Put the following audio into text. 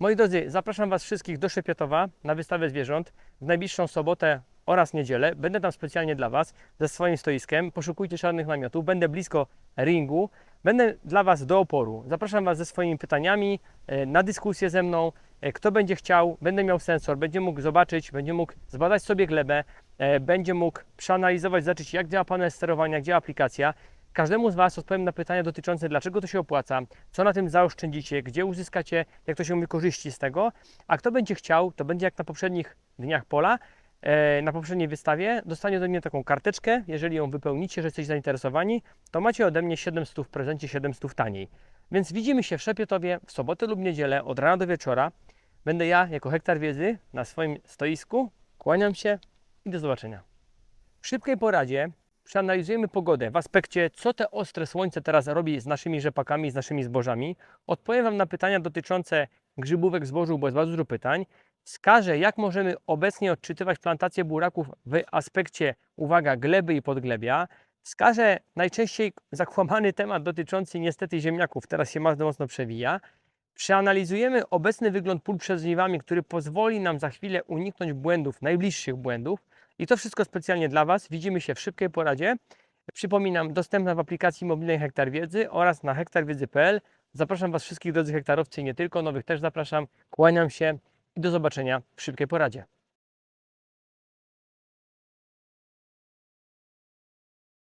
Moi drodzy, zapraszam Was wszystkich do Szepietowa na wystawę zwierząt w najbliższą sobotę oraz niedzielę. Będę tam specjalnie dla Was ze swoim stoiskiem. Poszukujcie czarnych namiotów. Będę blisko ringu. Będę dla Was do oporu. Zapraszam Was ze swoimi pytaniami e, na dyskusję ze mną. E, Kto będzie chciał, będę miał sensor, będzie mógł zobaczyć, będzie mógł zbadać sobie glebę, e, będzie mógł przeanalizować, zobaczyć jak działa panel sterowania, jak działa aplikacja. Każdemu z Was odpowiem na pytania dotyczące dlaczego to się opłaca, co na tym zaoszczędzicie, gdzie uzyskacie, jak to się mówi, korzyści z tego. A kto będzie chciał, to będzie jak na poprzednich dniach pola, e, na poprzedniej wystawie, dostanie ode mnie taką karteczkę. Jeżeli ją wypełnicie, że jesteście zainteresowani, to macie ode mnie 700 w prezencie, 700 taniej. Więc widzimy się w Szepietowie w sobotę lub niedzielę od rana do wieczora. Będę ja jako hektar wiedzy na swoim stoisku. Kłaniam się i do zobaczenia. W szybkiej poradzie przeanalizujemy pogodę w aspekcie, co te ostre słońce teraz robi z naszymi rzepakami, z naszymi zbożami. Odpowiem Wam na pytania dotyczące grzybówek zbożu, bo jest bardzo dużo pytań. Wskażę, jak możemy obecnie odczytywać plantację buraków w aspekcie, uwaga, gleby i podglebia. Wskażę najczęściej zakłamany temat dotyczący niestety ziemniaków, teraz się bardzo mocno przewija. Przeanalizujemy obecny wygląd pól przed żniwami, który pozwoli nam za chwilę uniknąć błędów, najbliższych błędów. I to wszystko specjalnie dla Was. Widzimy się w szybkiej poradzie. Przypominam, dostępna w aplikacji mobilnej Hektar Wiedzy oraz na hektarwiedzy.pl. Zapraszam Was wszystkich drodzy hektarowcy i nie tylko, nowych też zapraszam. Kłaniam się i do zobaczenia w szybkiej poradzie.